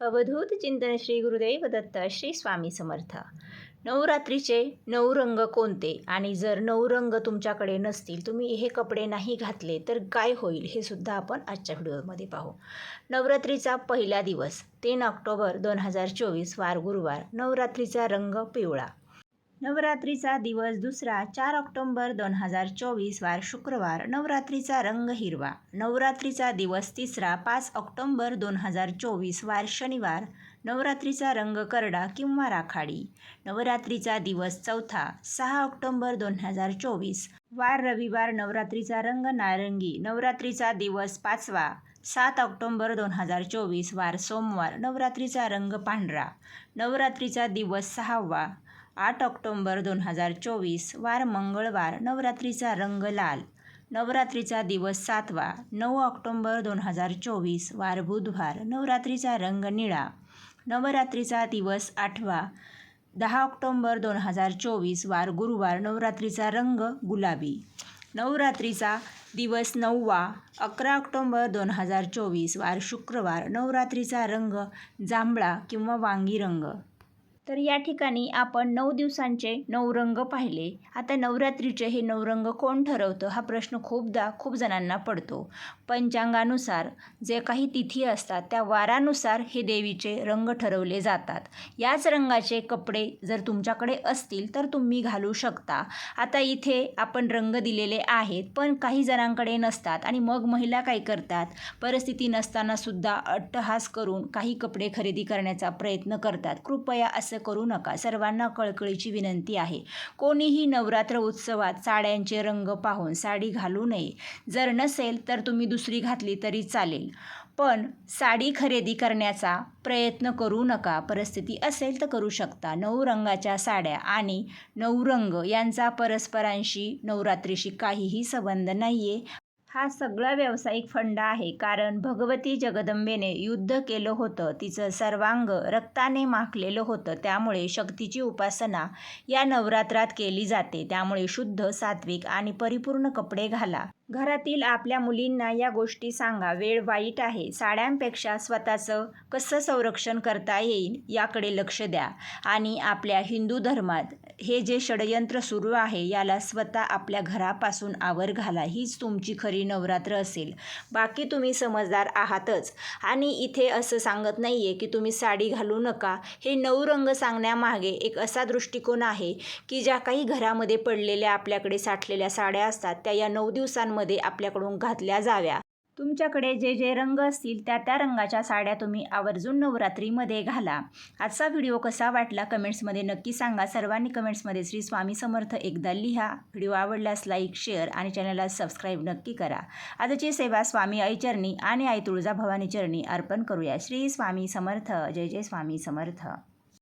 अवधूत चिंतन श्री गुरुदेव दत्त श्री स्वामी समर्थ. नवरात्रीचे नऊ रंग कोणते? आणि जर नऊ रंग तुमच्याकडे नसतील तुम्ही हे कपडे नाही घातले तर काय होईल हे सुद्धा आपण आजच्या व्हिडिओमध्ये पाहू. नवरात्रीचा पहिला दिवस तीन ऑक्टोबर दोन हजार चोवीस वार गुरुवार. नवरात्रीचा रंग पिवळा. नवरात्रीचा दिवस दुसरा चार ऑक्टोंबर दोन हजार चोवीस वार शुक्रवार. नवरात्रीचा रंग हिरवा. नवरात्रीचा दिवस तिसरा पाच ऑक्टोंबर दोन हजार चोवीस वार शनिवार. नवरात्रीचा रंग करडा किंवा राखाडी. नवरात्रीचा दिवस चौथा सहा ऑक्टोंबर दोन हजार चोवीस. वार रविवार नवरात्रीचा रंग नारंगी. नवरात्रीचा दिवस पाचवा सात ऑक्टोंबर दोन हजार चोवीस वार सोमवार. नवरात्रीचा रंग पांढरा. नवरात्रीचा दिवस सहावा आठ ऑक्टोंबर दोन हजार चोवीस वार मंगळवार नवरात्रीचा रंग लाल. नवरात्रीचा दिवस सातवा नऊ ऑक्टोंबर दोन हजार चोवीस वार बुधवार नवरात्रीचा रंग निळा. नवरात्रीचा दिवस आठवा दहा ऑक्टोंबर दोन हजार चोवीस वार गुरुवार नवरात्रीचा रंग गुलाबी. नवरात्रीचा दिवस नववा अकरा ऑक्टोंबर दोन हजार चोवीस वार शुक्रवार नवरात्रीचा रंग जांभळा किंवा वांगी रंग. तर या ठिकाणी आपण नऊ दिवसांचे नऊ रंग पाहिले. आता नवरात्रीचे हे नऊ रंग कोण ठरवतं? हा प्रश्न खूपदा खूप जणांना पडतो. पंचांगानुसार जे काही तिथी असतात त्या वारानुसार हे देवीचे रंग ठरवले जातात. याच रंगाचे कपडे जर तुमच्याकडे असतील तर तुम्ही घालू शकता. आता इथे आपण रंग दिलेले आहेत पण काही जणांकडे नसतात आणि मग महिला काय करतात? परिस्थिती नसतानासुद्धा अट्टहास करून काही कपडे खरेदी करण्याचा प्रयत्न करतात. कृपया असं करू नका. सर्वांना कळकळीची विनंती आहे. कोणीही नवरात्र उत्सवात साड्यांचे रंग पाहून साडी घालू नये. जर नसेल तर तुम्ही दुसरी घातली तरी चालेल. पण साडी खरेदी करण्याचा प्रयत्न करू नका. परिस्थिती असेल तर करू शकता. नऊ रंगाच्या साड्या आणि नऊ रंग यांचा परस्परांशी नवरात्रीशी काहीही संबंध नाही आहे हा सगळा व्यावसायिक फंड आहे. कारण भगवती जगदंबेने युद्ध केलं होतं. तिचं सर्वांग रक्ताने माखलेलं होतं. त्यामुळे शक्तीची उपासना या नवरात्रात केली जाते. त्यामुळे शुद्ध सात्विक आणि परिपूर्ण कपडे घाला. घरातील आपल्या मुलींना या गोष्टी सांगा. वेळ वाईट आहे. साड्यांपेक्षा स्वतःचं कसं संरक्षण करता येईल याकडे लक्ष द्या. आणि आपल्या हिंदू धर्मात हे जे षडयंत्र सुरू आहे याला स्वतः आपल्या घरापासून आवर घाला. हीच तुमची खरी नवरात्र असेल. बाकी तुम्ही समजदार आहातच. आणि इथे असं सांगत नाही आहे की तुम्ही साडी घालू नका. हे नऊ रंग सांगण्यामागे एक असा दृष्टिकोन आहे की ज्या काही घरामध्ये पडलेल्या आपल्याकडे साठलेल्या साड्या असतात त्या या नऊ दिवसांमध्ये मध्ये आपल्याकडून घातल्या जाव्या. तुमच्याकडे जे जे रंग असतील त्या त्या रंगाच्या साड्या तुम्ही आवर्जून नवरात्रीमध्ये घाला. आजचा व्हिडिओ कसा वाटला कमेंट्समध्ये नक्की सांगा. सर्वांनी कमेंट्समध्ये श्री स्वामी समर्थ एकदा लिहा. व्हिडिओ आवडल्यास लाईक शेअर आणि चॅनलला सबस्क्राईब नक्की करा. आजची सेवा स्वामी आईचरणी आणि आई तुळजा भवानी चरणी अर्पण करूया. श्री स्वामी समर्थ. जय जय स्वामी समर्थ.